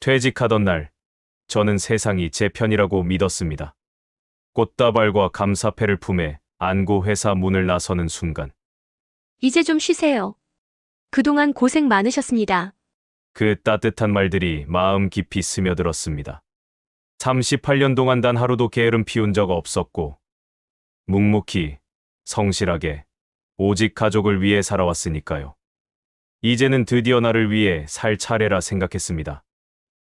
퇴직하던 날, 저는 세상이 제 편이라고 믿었습니다. 꽃다발과 감사패를 품에 안고 회사 문을 나서는 순간, 이제 좀 쉬세요. 그동안 고생 많으셨습니다. 그 따뜻한 말들이 마음 깊이 스며들었습니다. 38년 동안 단 하루도 게으름 피운 적 없었고, 묵묵히, 성실하게, 오직 가족을 위해 살아왔으니까요. 이제는 드디어 나를 위해 살 차례라 생각했습니다.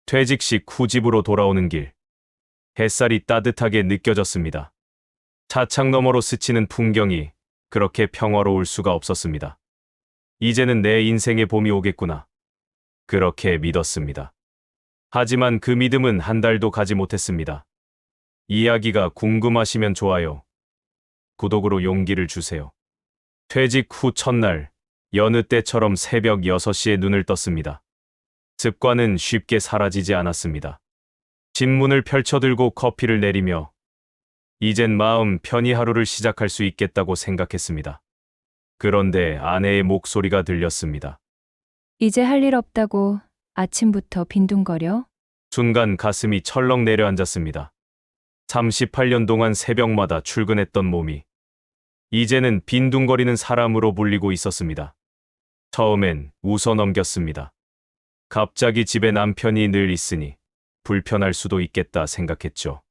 퇴직식 후 집으로 돌아오는 길, 햇살이 따뜻하게 느껴졌습니다. 차창 너머로 스치는 풍경이 그렇게 평화로울 수가 없었습니다. 이제는 내 인생의 봄이 오겠구나. 그렇게 믿었습니다. 하지만 그 믿음은 한 달도 가지 못했습니다. 이야기가 궁금하시면 좋아요. 구독으로 용기를 주세요. 퇴직 후 첫날, 여느 때처럼 새벽 6시에 눈을 떴습니다. 습관은 쉽게 사라지지 않았습니다. 신문을 펼쳐들고 커피를 내리며 이젠 마음 편히 하루를 시작할 수 있겠다고 생각했습니다. 그런데 아내의 목소리가 들렸습니다. 이제 할 일 없다고 아침부터 빈둥거려? 순간 가슴이 철렁 내려앉았습니다. 38년 동안 새벽마다 출근했던 몸이 이제는 빈둥거리는 사람으로 불리고 있었습니다. 처음엔 웃어 넘겼습니다. 갑자기 집에 남편이 늘 있으니 불편할 수도 있겠다 생각했죠.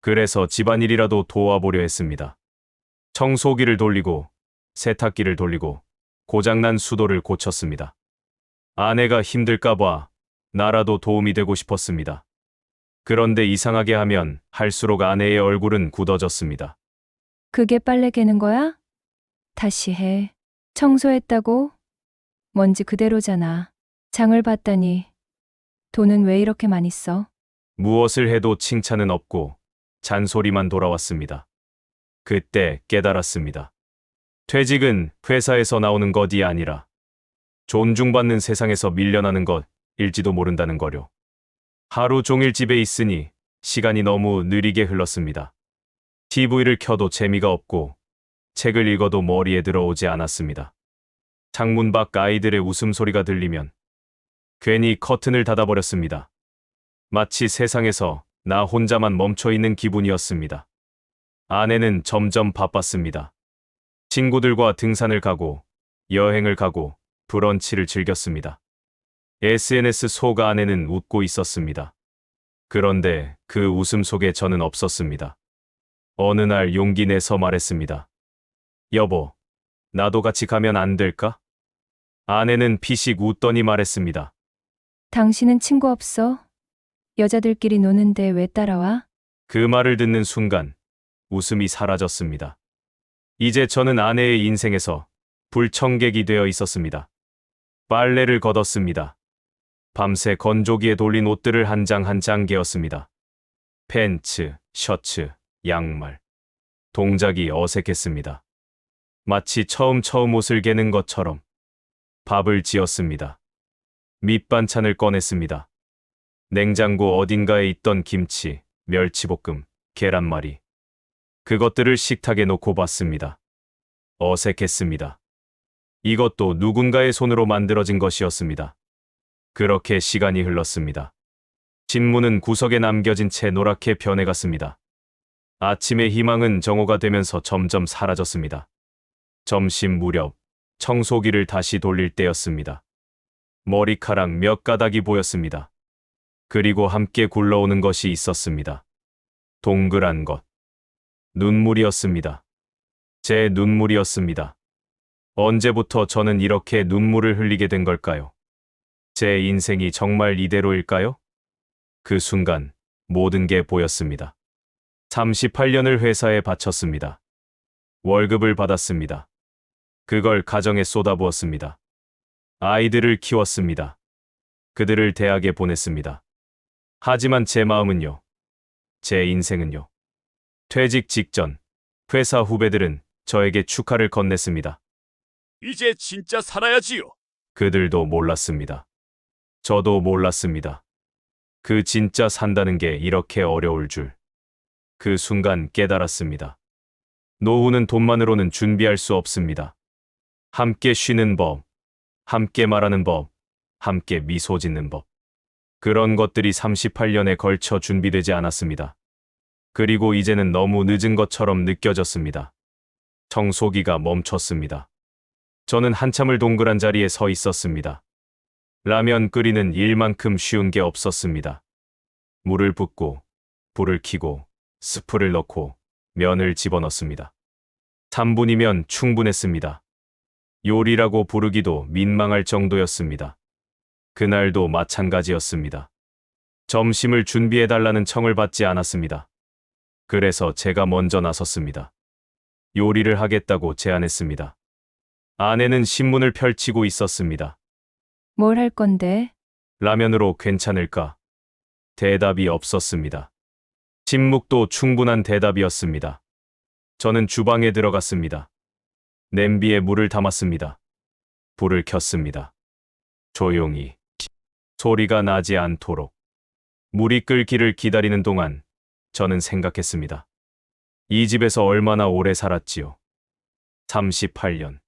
그래서 집안일이라도 도와보려 했습니다. 청소기를 돌리고 세탁기를 돌리고 고장난 수도를 고쳤습니다. 아내가 힘들까봐 나라도 도움이 되고 싶었습니다. 그런데 이상하게 하면 할수록 아내의 얼굴은 굳어졌습니다. 그게 빨래 개는 거야? 다시 해. 청소했다고? 먼지 그대로잖아. 장을 봤다니. 돈은 왜 이렇게 많이 써? 무엇을 해도 칭찬은 없고 잔소리만 돌아왔습니다. 그때 깨달았습니다. 퇴직은 회사에서 나오는 것이 아니라 존중받는 세상에서 밀려나는 것일지도 모른다는 거요. 하루 종일 집에 있으니 시간이 너무 느리게 흘렀습니다. TV를 켜도 재미가 없고 책을 읽어도 머리에 들어오지 않았습니다. 창문 밖 아이들의 웃음소리가 들리면 괜히 커튼을 닫아버렸습니다. 마치 세상에서 나 혼자만 멈춰 있는 기분이었습니다. 아내는 점점 바빴습니다. 친구들과 등산을 가고 여행을 가고 브런치를 즐겼습니다. SNS 속 아내는 웃고 있었습니다. 그런데 그 웃음 속에 저는 없었습니다. 어느 날 용기 내서 말했습니다. 여보, 나도 같이 가면 안 될까? 아내는 피식 웃더니 말했습니다. 당신은 친구 없어? 여자들끼리 노는데 왜 따라와? 그 말을 듣는 순간 웃음이 사라졌습니다. 이제 저는 아내의 인생에서 불청객이 되어 있었습니다. 빨래를 걷었습니다. 밤새 건조기에 돌린 옷들을 한 장 한 장 개었습니다. 팬츠, 셔츠, 양말. 동작이 어색했습니다. 마치 처음 처음 옷을 개는 것처럼 밥을 지었습니다. 밑반찬을 꺼냈습니다. 냉장고 어딘가에 있던 김치, 멸치볶음, 계란말이. 그것들을 식탁에 놓고 봤습니다. 어색했습니다. 이것도 누군가의 손으로 만들어진 것이었습니다. 그렇게 시간이 흘렀습니다. 신문은 구석에 남겨진 채 노랗게 변해갔습니다. 아침의 희망은 정오가 되면서 점점 사라졌습니다. 점심 무렵 청소기를 다시 돌릴 때였습니다. 머리카락 몇 가닥이 보였습니다. 그리고 함께 굴러오는 것이 있었습니다. 동그란 것. 눈물이었습니다. 제 눈물이었습니다. 언제부터 저는 이렇게 눈물을 흘리게 된 걸까요? 제 인생이 정말 이대로일까요? 그 순간 모든 게 보였습니다. 38년을 회사에 바쳤습니다. 월급을 받았습니다. 그걸 가정에 쏟아부었습니다. 아이들을 키웠습니다. 그들을 대학에 보냈습니다. 하지만 제 마음은요. 제 인생은요. 퇴직 직전 회사 후배들은 저에게 축하를 건넸습니다. 이제 진짜 살아야지요. 그들도 몰랐습니다. 저도 몰랐습니다. 그 진짜 산다는 게 이렇게 어려울 줄. 그 순간 깨달았습니다. 노후는 돈만으로는 준비할 수 없습니다. 함께 쉬는 법, 함께 말하는 법, 함께 미소 짓는 법. 그런 것들이 38년에 걸쳐 준비되지 않았습니다. 그리고 이제는 너무 늦은 것처럼 느껴졌습니다. 청소기가 멈췄습니다. 저는 한참을 동그란 자리에 서 있었습니다. 라면 끓이는 일만큼 쉬운 게 없었습니다. 물을 붓고, 불을 켜고, 스프를 넣고, 면을 집어넣습니다. 3분이면 충분했습니다. 요리라고 부르기도 민망할 정도였습니다. 그날도 마찬가지였습니다. 점심을 준비해달라는 청을 받지 않았습니다. 그래서 제가 먼저 나섰습니다. 요리를 하겠다고 제안했습니다. 아내는 신문을 펼치고 있었습니다. 뭘 할 건데? 라면으로 괜찮을까? 대답이 없었습니다. 침묵도 충분한 대답이었습니다. 저는 주방에 들어갔습니다. 냄비에 물을 담았습니다. 불을 켰습니다. 조용히. 소리가 나지 않도록. 물이 끓기를 기다리는 동안 저는 생각했습니다. 이 집에서 얼마나 오래 살았지요? 38년.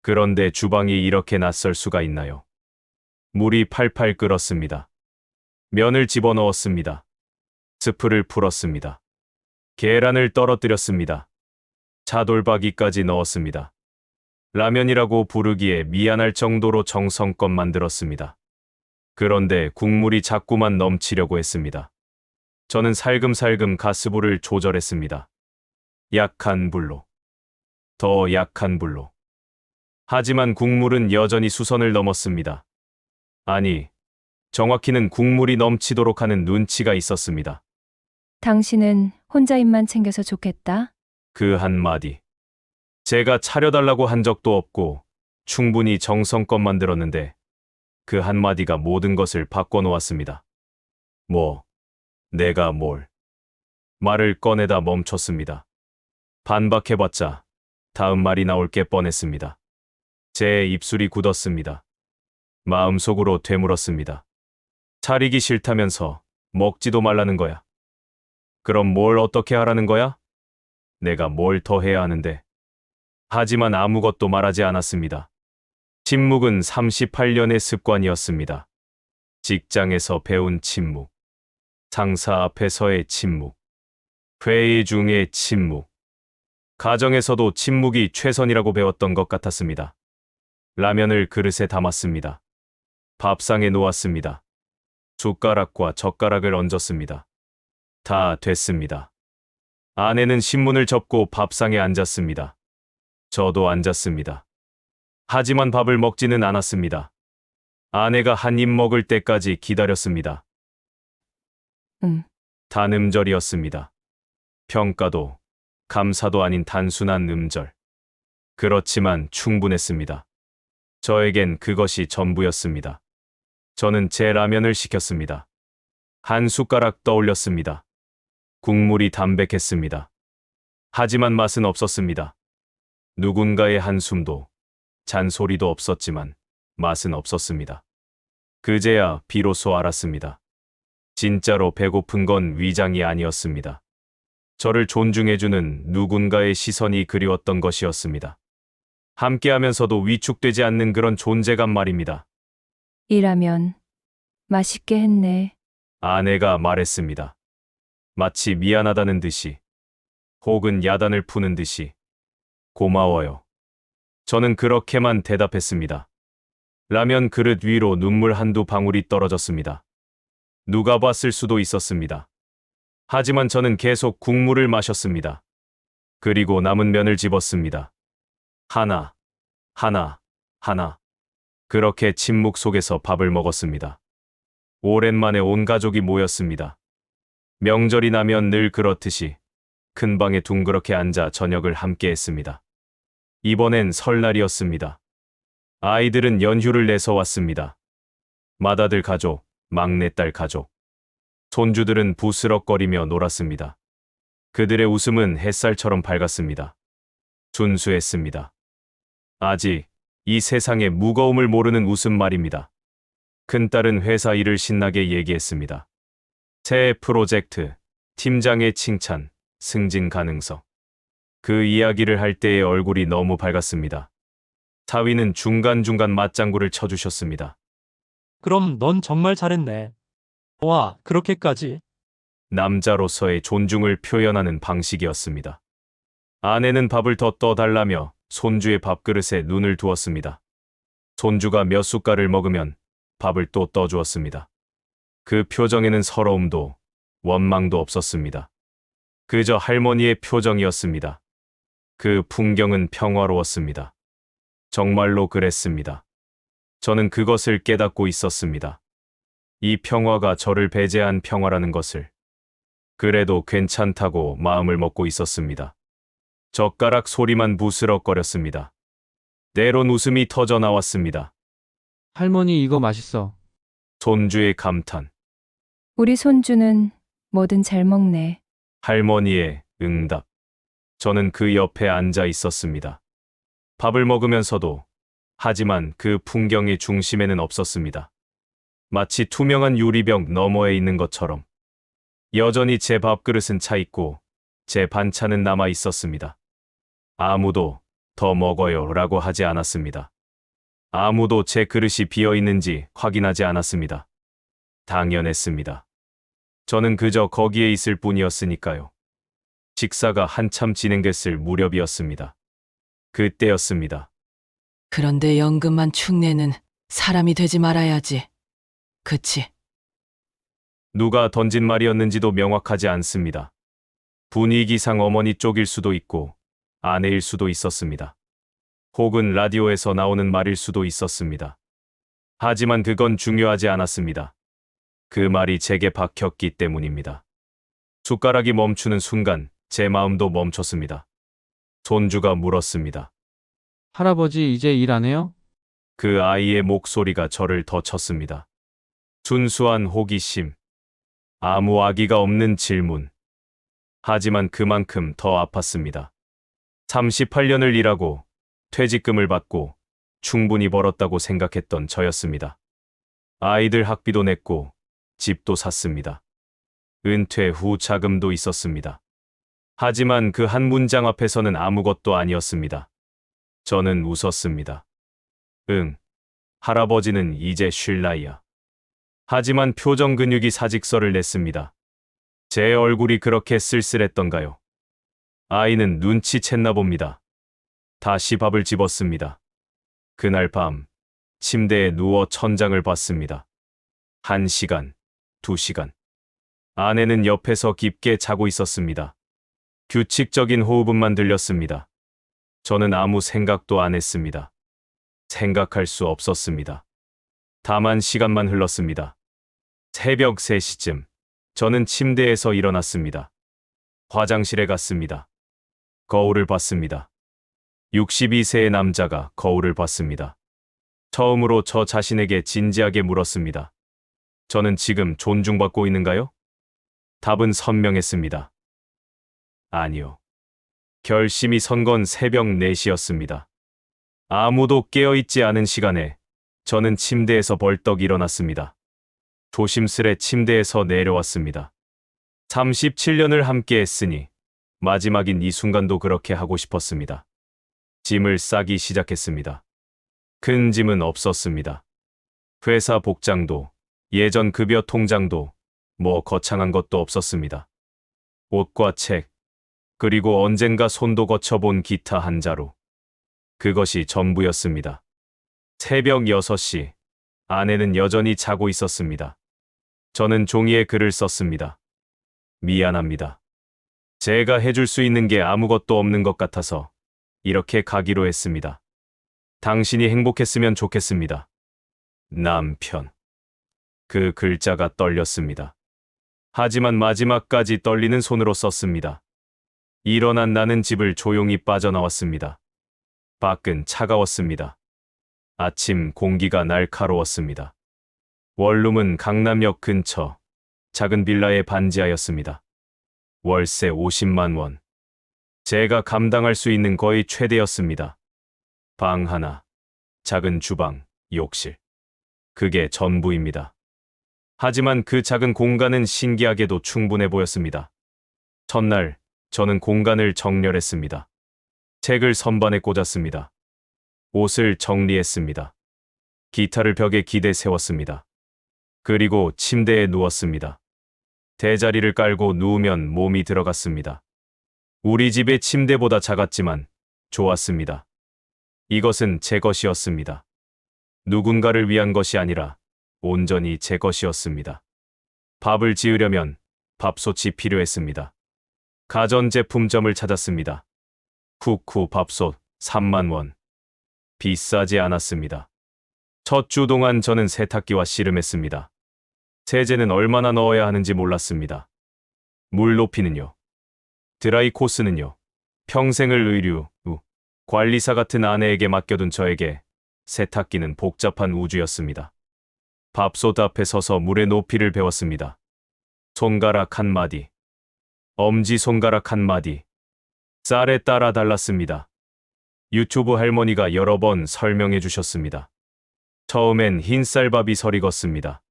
그런데 주방이 이렇게 낯설 수가 있나요? 물이 팔팔 끓었습니다. 면을 집어넣었습니다. 스프를 풀었습니다. 계란을 떨어뜨렸습니다. 차돌박이까지 넣었습니다. 라면이라고 부르기에 미안할 정도로 정성껏 만들었습니다. 그런데 국물이 자꾸만 넘치려고 했습니다. 저는 살금살금 가스불을 조절했습니다. 약한 불로. 더 약한 불로. 하지만 국물은 여전히 수선을 넘었습니다. 아니, 정확히는 국물이 넘치도록 하는 눈치가 있었습니다. 당신은 혼자 입만 챙겨서 좋겠다. 그 한마디. 제가 차려달라고 한 적도 없고 충분히 정성껏 만들었는데 그 한마디가 모든 것을 바꿔놓았습니다. 뭐, 내가 뭘. 말을 꺼내다 멈췄습니다. 반박해봤자 다음 말이 나올 게 뻔했습니다. 제 입술이 굳었습니다. 마음속으로 되물었습니다. 차리기 싫다면서 먹지도 말라는 거야. 그럼 뭘 어떻게 하라는 거야? 내가 뭘 더 해야 하는데. 하지만 아무것도 말하지 않았습니다. 침묵은 38년의 습관이었습니다. 직장에서 배운 침묵. 상사 앞에서의 침묵. 회의 중의 침묵. 가정에서도 침묵이 최선이라고 배웠던 것 같았습니다. 라면을 그릇에 담았습니다. 밥상에 놓았습니다. 숟가락과 젓가락을 얹었습니다. 다 됐습니다. 아내는 신문을 접고 밥상에 앉았습니다. 저도 앉았습니다. 하지만 밥을 먹지는 않았습니다. 아내가 한 입 먹을 때까지 기다렸습니다. 음. 단음절이었습니다. 평가도, 감사도 아닌 단순한 음절. 그렇지만 충분했습니다. 저에겐 그것이 전부였습니다. 저는 제 라면을 시켰습니다. 한 숟가락 떠올렸습니다. 국물이 담백했습니다. 하지만 맛은 없었습니다. 누군가의 한숨도, 잔소리도 없었지만 맛은 없었습니다. 그제야 비로소 알았습니다. 진짜로 배고픈 건 위장이 아니었습니다. 저를 존중해주는 누군가의 시선이 그리웠던 것이었습니다. 함께하면서도 위축되지 않는 그런 존재감 말입니다. 일하면 맛있게 했네. 아내가 말했습니다. 마치 미안하다는 듯이, 혹은 야단을 푸는 듯이, 고마워요. 저는 그렇게만 대답했습니다. 라면 그릇 위로 눈물 한두 방울이 떨어졌습니다. 누가 봤을 수도 있었습니다. 하지만 저는 계속 국물을 마셨습니다. 그리고 남은 면을 집었습니다. 하나, 하나, 하나. 그렇게 침묵 속에서 밥을 먹었습니다. 오랜만에 온 가족이 모였습니다. 명절이 나면 늘 그렇듯이 큰 방에 둥그렇게 앉아 저녁을 함께 했습니다. 이번엔 설날이었습니다. 아이들은 연휴를 내서 왔습니다. 맏아들 가족, 막내딸 가족. 손주들은 부스럭거리며 놀았습니다. 그들의 웃음은 햇살처럼 밝았습니다. 순수했습니다. 아직 이 세상의 무거움을 모르는 웃음 말입니다. 큰딸은 회사 일을 신나게 얘기했습니다. 새 프로젝트, 팀장의 칭찬, 승진 가능성. 그 이야기를 할 때의 얼굴이 너무 밝았습니다. 사위는 중간중간 맞장구를 쳐주셨습니다. 그럼 넌 정말 잘했네. 와, 그렇게까지? 남자로서의 존중을 표현하는 방식이었습니다. 아내는 밥을 더 떠달라며 손주의 밥그릇에 눈을 두었습니다. 손주가 몇 숟갈을 먹으면 밥을 또 떠주었습니다. 그 표정에는 서러움도 원망도 없었습니다. 그저 할머니의 표정이었습니다. 그 풍경은 평화로웠습니다. 정말로 그랬습니다. 저는 그것을 깨닫고 있었습니다. 이 평화가 저를 배제한 평화라는 것을. 그래도 괜찮다고 마음을 먹고 있었습니다. 젓가락 소리만 부스럭거렸습니다. 때론 웃음이 터져 나왔습니다. 할머니 이거 맛있어. 손주의 감탄, 우리 손주는 뭐든 잘 먹네. 할머니의 응답. 저는 그 옆에 앉아 있었습니다. 밥을 먹으면서도, 하지만 그 풍경의 중심에는 없었습니다. 마치 투명한 유리병 너머에 있는 것처럼. 여전히 제 밥그릇은 차 있고, 제 반찬은 남아 있었습니다. 아무도 더 먹어요 라고 하지 않았습니다. 아무도 제 그릇이 비어 있는지 확인하지 않았습니다. 당연했습니다. 저는 그저 거기에 있을 뿐이었으니까요. 식사가 한참 진행됐을 무렵이었습니다. 그때였습니다. 그런데 연금만 축내는 사람이 되지 말아야지. 그치? 누가 던진 말이었는지도 명확하지 않습니다. 분위기상 어머니 쪽일 수도 있고 아내일 수도 있었습니다. 혹은 라디오에서 나오는 말일 수도 있었습니다. 하지만 그건 중요하지 않았습니다. 그 말이 제게 박혔기 때문입니다. 숟가락이 멈추는 순간 제 마음도 멈췄습니다. 손주가 물었습니다. 할아버지 이제 일 안 해요? 그 아이의 목소리가 저를 더 쳤습니다. 순수한 호기심. 아무 아기가 없는 질문. 하지만 그만큼 더 아팠습니다. 38년을 일하고 퇴직금을 받고 충분히 벌었다고 생각했던 저였습니다. 아이들 학비도 냈고 집도 샀습니다. 은퇴 후 자금도 있었습니다. 하지만 그 한 문장 앞에서는 아무것도 아니었습니다. 저는 웃었습니다. 응. 할아버지는 이제 쉴 나이야. 하지만 표정 근육이 사직서를 냈습니다. 제 얼굴이 그렇게 쓸쓸했던가요? 아이는 눈치챘나 봅니다. 다시 밥을 집었습니다. 그날 밤, 침대에 누워 천장을 봤습니다. 한 시간, 두 시간. 아내는 옆에서 깊게 자고 있었습니다. 규칙적인 호흡음만 들렸습니다. 저는 아무 생각도 안 했습니다. 생각할 수 없었습니다. 다만 시간만 흘렀습니다. 새벽 3시쯤 저는 침대에서 일어났습니다. 화장실에 갔습니다. 거울을 봤습니다. 62세의 남자가 거울을 봤습니다. 처음으로 저 자신에게 진지하게 물었습니다. 저는 지금 존중받고 있는가요? 답은 선명했습니다. 아니요. 결심이 선 건 새벽 4시였습니다. 아무도 깨어있지 않은 시간에 저는 침대에서 벌떡 일어났습니다. 조심스레 침대에서 내려왔습니다. 37년을 함께 했으니 마지막인 이 순간도 그렇게 하고 싶었습니다. 짐을 싸기 시작했습니다. 큰 짐은 없었습니다. 회사 복장도 예전 급여 통장도 뭐 거창한 것도 없었습니다. 옷과 책, 그리고 언젠가 손도 거쳐본 기타 한 자루. 그것이 전부였습니다. 새벽 6시, 아내는 여전히 자고 있었습니다. 저는 종이에 글을 썼습니다. 미안합니다. 제가 해줄 수 있는 게 아무것도 없는 것 같아서 이렇게 가기로 했습니다. 당신이 행복했으면 좋겠습니다. 남편. 그 글자가 떨렸습니다. 하지만 마지막까지 떨리는 손으로 썼습니다. 일어난 나는 집을 조용히 빠져나왔습니다. 밖은 차가웠습니다. 아침 공기가 날카로웠습니다. 원룸은 강남역 근처 작은 빌라에 반지하였습니다. 월세 50만 원. 제가 감당할 수 있는 거의 최대였습니다. 방 하나, 작은 주방, 욕실. 그게 전부입니다. 하지만 그 작은 공간은 신기하게도 충분해 보였습니다. 첫날, 저는 공간을 정렬했습니다. 책을 선반에 꽂았습니다. 옷을 정리했습니다. 기타를 벽에 기대 세웠습니다. 그리고 침대에 누웠습니다. 대자리를 깔고 누우면 몸이 들어갔습니다. 우리 집의 침대보다 작았지만 좋았습니다. 이것은 제 것이었습니다. 누군가를 위한 것이 아니라 온전히 제 것이었습니다. 밥을 지으려면 밥솥이 필요했습니다. 가전제품점을 찾았습니다. 쿠쿠 밥솥 3만 원. 비싸지 않았습니다. 첫 주 동안 저는 세탁기와 씨름했습니다. 세제는 얼마나 넣어야 하는지 몰랐습니다. 물 높이는요. 드라이 코스는요. 평생을 의류, 우, 관리사 같은 아내에게 맡겨둔 저에게 세탁기는 복잡한 우주였습니다. 밥솥 앞에 서서 물의 높이를 배웠습니다. 손가락 한 마디, 엄지 손가락 한 마디, 쌀에 따라 달랐습니다. 유튜브 할머니가 여러 번 설명해 주셨습니다. 처음엔 흰쌀밥이 설익었습니다.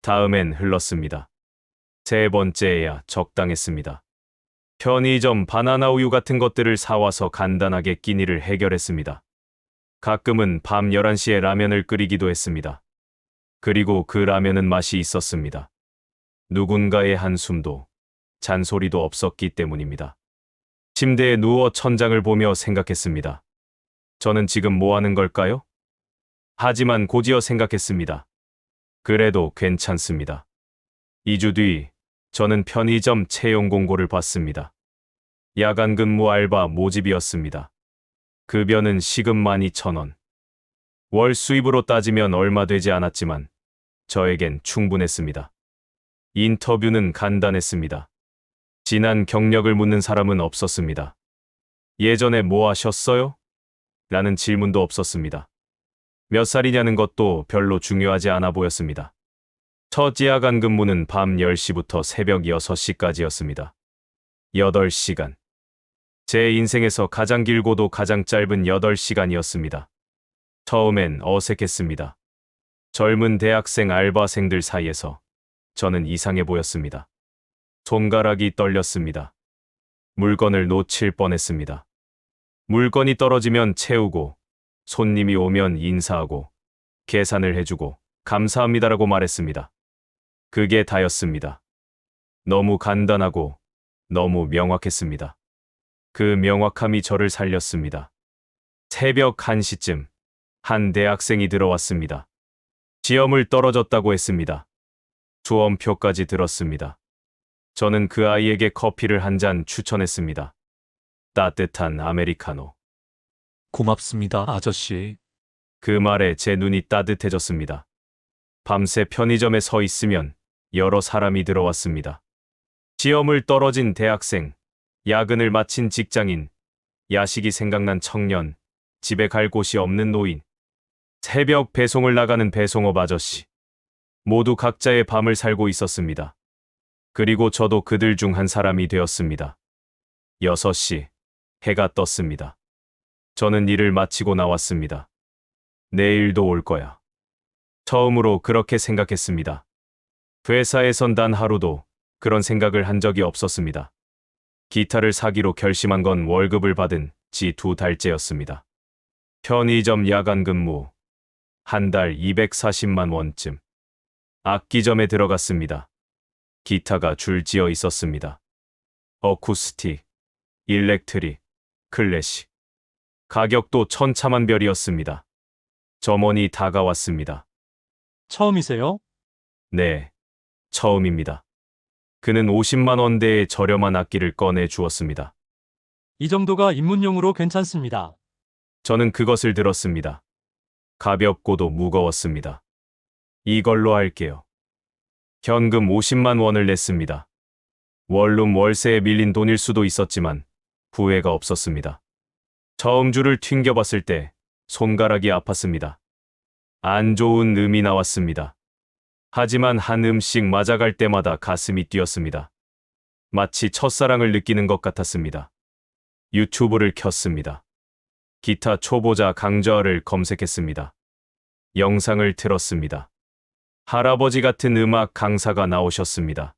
다음엔 흘렀습니다. 세 번째에야 적당했습니다. 편의점 바나나 우유 같은 것들을 사와서 간단하게 끼니를 해결했습니다. 가끔은 밤 11시에 라면을 끓이기도 했습니다. 그리고 그 라면은 맛이 있었습니다. 누군가의 한숨도 잔소리도 없었기 때문입니다. 침대에 누워 천장을 보며 생각했습니다. 저는 지금 뭐 하는 걸까요? 하지만 고지어 생각했습니다. 그래도 괜찮습니다. 2주 뒤 저는 편의점 채용 공고를 봤습니다. 야간 근무 알바 모집이었습니다. 급여는 시급만 2천원. 월 수입으로 따지면 얼마 되지 않았지만 저에겐 충분했습니다. 인터뷰는 간단했습니다. 지난 경력을 묻는 사람은 없었습니다. 예전에 뭐 하셨어요? 라는 질문도 없었습니다. 몇 살이냐는 것도 별로 중요하지 않아 보였습니다. 첫 야간 근무는 밤 10시부터 새벽 6시까지였습니다. 8시간. 제 인생에서 가장 길고도 가장 짧은 8시간이었습니다. 처음엔 어색했습니다. 젊은 대학생 알바생들 사이에서 저는 이상해 보였습니다. 손가락이 떨렸습니다. 물건을 놓칠 뻔했습니다. 물건이 떨어지면 채우고, 손님이 오면 인사하고, 계산을 해주고, 감사합니다라고 말했습니다. 그게 다였습니다. 너무 간단하고, 너무 명확했습니다. 그 명확함이 저를 살렸습니다. 새벽 1시쯤, 한 대학생이 들어왔습니다. 시험을 떨어졌다고 했습니다. 수험표까지 들었습니다. 저는 그 아이에게 커피를 한 잔 추천했습니다. 따뜻한 아메리카노. 고맙습니다, 아저씨. 그 말에 제 눈이 따뜻해졌습니다. 밤새 편의점에 서 있으면 여러 사람이 들어왔습니다. 시험을 떨어진 대학생, 야근을 마친 직장인, 야식이 생각난 청년, 집에 갈 곳이 없는 노인, 새벽 배송을 나가는 배송업 아저씨. 모두 각자의 밤을 살고 있었습니다. 그리고 저도 그들 중 한 사람이 되었습니다. 6시, 해가 떴습니다. 저는 일을 마치고 나왔습니다. 내일도 올 거야. 처음으로 그렇게 생각했습니다. 회사에선 단 하루도 그런 생각을 한 적이 없었습니다. 기타를 사기로 결심한 건 월급을 받은 지 두 달째였습니다. 편의점 야간 근무. 한 달 240만 원쯤. 악기점에 들어갔습니다. 기타가 줄지어 있었습니다. 어쿠스틱, 일렉트릭, 클래식. 가격도 천차만별이었습니다. 점원이 다가왔습니다. 처음이세요? 네, 처음입니다. 그는 50만 원대의 저렴한 악기를 꺼내 주었습니다. 이 정도가 입문용으로 괜찮습니다. 저는 그것을 들었습니다. 가볍고도 무거웠습니다. 이걸로 할게요. 현금 50만 원을 냈습니다. 원룸 월세에 밀린 돈일 수도 있었지만 후회가 없었습니다. 처음 줄을 튕겨봤을 때 손가락이 아팠습니다. 안 좋은 음이 나왔습니다. 하지만 한 음씩 맞아갈 때마다 가슴이 뛰었습니다. 마치 첫사랑을 느끼는 것 같았습니다. 유튜브를 켰습니다. 기타 초보자 강좌를 검색했습니다. 영상을 틀었습니다. 할아버지 같은 음악 강사가 나오셨습니다.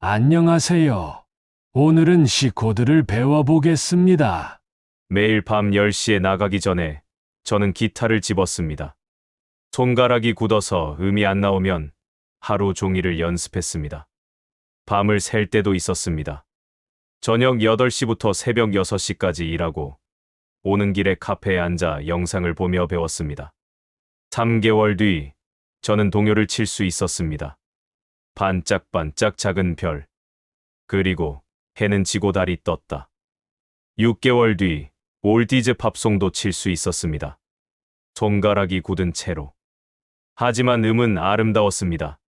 안녕하세요. 오늘은 C 코드를 배워보겠습니다. 매일 밤 10시에 나가기 전에 저는 기타를 집었습니다. 손가락이 굳어서 음이 안 나오면 하루 종일을 연습했습니다. 밤을 샐 때도 있었습니다. 저녁 8시부터 새벽 6시까지 일하고 오는 길에 카페에 앉아 영상을 보며 배웠습니다. 3개월 뒤 저는 동요를 칠 수 있었습니다. 반짝반짝 작은 별. 그리고 해는 지고 달이 떴다. 6개월 뒤 올디즈 팝송도 칠 수 있었습니다. 손가락이 굳은 채로. 하지만 음은 아름다웠습니다.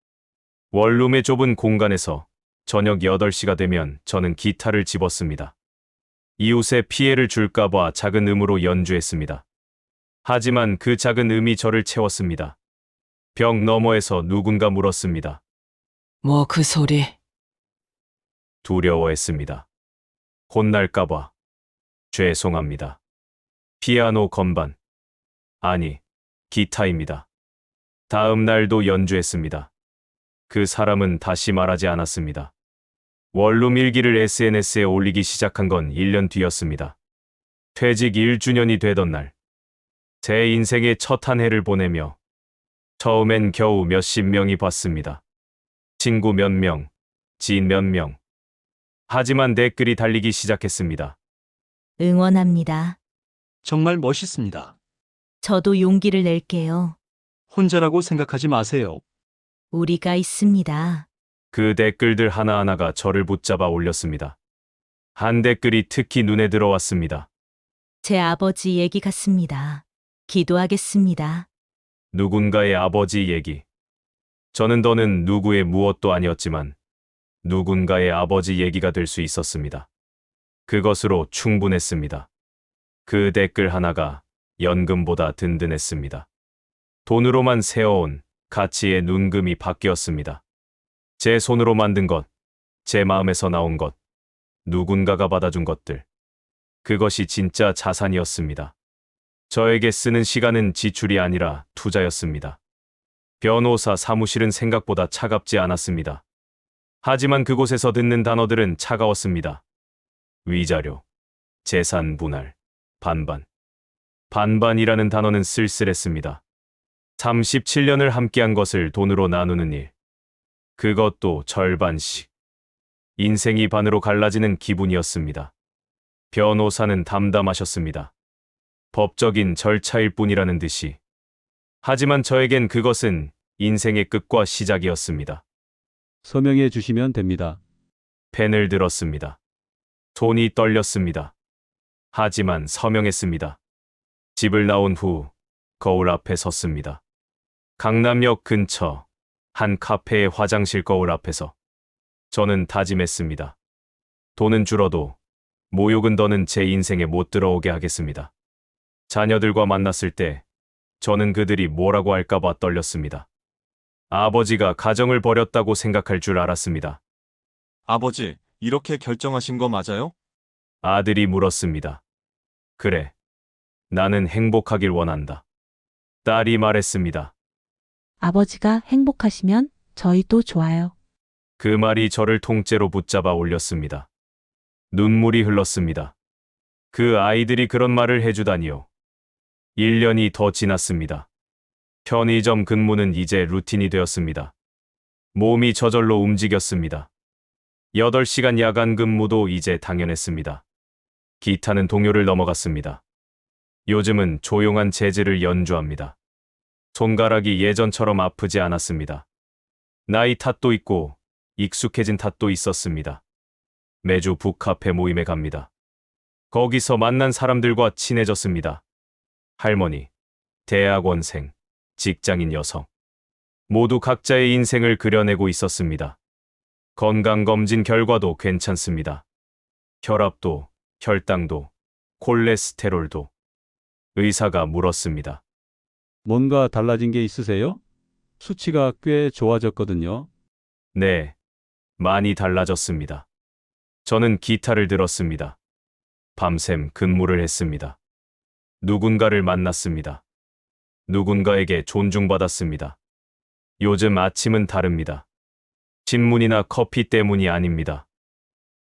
원룸의 좁은 공간에서 저녁 8시가 되면 저는 기타를 집었습니다. 이웃에 피해를 줄까봐 작은 음으로 연주했습니다. 하지만 그 작은 음이 저를 채웠습니다. 벽 너머에서 누군가 물었습니다. 뭐 그 소리. 두려워했습니다. 혼날까봐. 죄송합니다. 피아노 건반. 아니, 기타입니다. 다음 날도 연주했습니다. 그 사람은 다시 말하지 않았습니다. 원룸 일기를 SNS에 올리기 시작한 건 1년 뒤였습니다. 퇴직 1주년이 되던 날. 제 인생의 첫 한 해를 보내며 처음엔 겨우 몇십 명이 봤습니다. 친구 몇 명, 지인 몇 명. 하지만 댓글이 달리기 시작했습니다. 응원합니다. 정말 멋있습니다. 저도 용기를 낼게요. 혼자라고 생각하지 마세요. 우리가 있습니다. 그 댓글들 하나하나가 저를 붙잡아 올렸습니다. 한 댓글이 특히 눈에 들어왔습니다. 제 아버지 얘기 같습니다. 기도하겠습니다. 누군가의 아버지 얘기. 저는 더는 누구의 무엇도 아니었지만 누군가의 아버지 얘기가 될 수 있었습니다. 그것으로 충분했습니다. 그 댓글 하나가 연금보다 든든했습니다. 돈으로만 세워온 가치의 눈금이 바뀌었습니다. 제 손으로 만든 것, 제 마음에서 나온 것, 누군가가 받아준 것들. 그것이 진짜 자산이었습니다. 저에게 쓰는 시간은 지출이 아니라 투자였습니다. 변호사 사무실은 생각보다 차갑지 않았습니다. 하지만 그곳에서 듣는 단어들은 차가웠습니다. 위자료, 재산 분할, 반반. 반반이라는 단어는 쓸쓸했습니다. 37년을 함께한 것을 돈으로 나누는 일. 그것도 절반씩. 인생이 반으로 갈라지는 기분이었습니다. 변호사는 담담하셨습니다. 법적인 절차일 뿐이라는 듯이. 하지만 저에겐 그것은 인생의 끝과 시작이었습니다. 서명해 주시면 됩니다. 펜을 들었습니다. 손이 떨렸습니다. 하지만 서명했습니다. 집을 나온 후 거울 앞에 섰습니다. 강남역 근처 한 카페의 화장실 거울 앞에서 저는 다짐했습니다. 돈은 줄어도 모욕은 더는 제 인생에 못 들어오게 하겠습니다. 자녀들과 만났을 때 저는 그들이 뭐라고 할까봐 떨렸습니다. 아버지가 가정을 버렸다고 생각할 줄 알았습니다. 아버지, 이렇게 결정하신 거 맞아요? 아들이 물었습니다. 그래. 나는 행복하길 원한다. 딸이 말했습니다. 아버지가 행복하시면 저희도 좋아요. 그 말이 저를 통째로 붙잡아 올렸습니다. 눈물이 흘렀습니다. 그 아이들이 그런 말을 해주다니요. 1년이 더 지났습니다. 편의점 근무는 이제 루틴이 되었습니다. 몸이 저절로 움직였습니다. 8시간 야간 근무도 이제 당연했습니다. 기타는 동요를 넘어갔습니다. 요즘은 조용한 재즈를 연주합니다. 손가락이 예전처럼 아프지 않았습니다. 나이 탓도 있고 익숙해진 탓도 있었습니다. 매주 북카페 모임에 갑니다. 거기서 만난 사람들과 친해졌습니다. 할머니, 대학원생, 직장인 여성. 모두 각자의 인생을 그려내고 있었습니다. 건강검진 결과도 괜찮습니다. 혈압도, 혈당도, 콜레스테롤도. 의사가 물었습니다. 뭔가 달라진 게 있으세요? 수치가 꽤 좋아졌거든요. 네, 많이 달라졌습니다. 저는 기타를 들었습니다. 밤샘 근무를 했습니다. 누군가를 만났습니다. 누군가에게 존중받았습니다. 요즘 아침은 다릅니다. 신문이나 커피 때문이 아닙니다.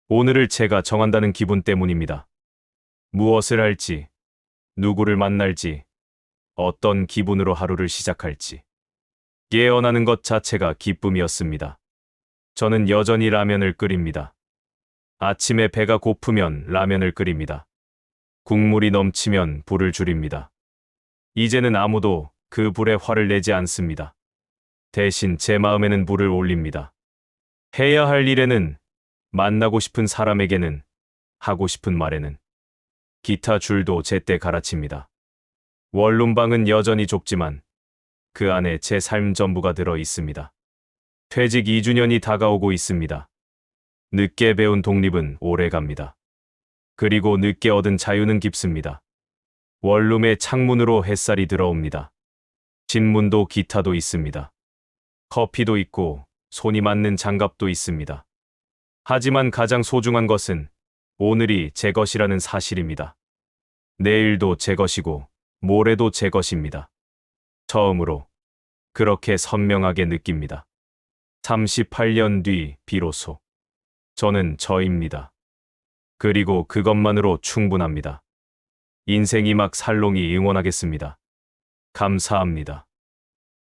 오늘을 제가 정한다는 기분 때문입니다. 무엇을 할지, 누구를 만날지, 어떤 기분으로 하루를 시작할지. 깨어나는 것 자체가 기쁨이었습니다. 저는 여전히 라면을 끓입니다. 아침에 배가 고프면 라면을 끓입니다. 국물이 넘치면 불을 줄입니다. 이제는 아무도 그 불에 화를 내지 않습니다. 대신 제 마음에는 불을 올립니다. 해야 할 일에는, 만나고 싶은 사람에게는, 하고 싶은 말에는, 기타 줄도 제때 갈아칩니다. 원룸방은 여전히 좁지만, 그 안에 제 삶 전부가 들어 있습니다. 퇴직 2주년이 다가오고 있습니다. 늦게 배운 독립은 오래 갑니다. 그리고 늦게 얻은 자유는 깊습니다. 원룸의 창문으로 햇살이 들어옵니다. 신문도 기타도 있습니다. 커피도 있고 손이 맞는 장갑도 있습니다. 하지만 가장 소중한 것은 오늘이 제 것이라는 사실입니다. 내일도 제 것이고 모레도 제 것입니다. 처음으로 그렇게 선명하게 느낍니다. 38년 뒤 비로소 저는 저입니다. 그리고 그것만으로 충분합니다. 인생이 막 살롱이 응원하겠습니다. 감사합니다.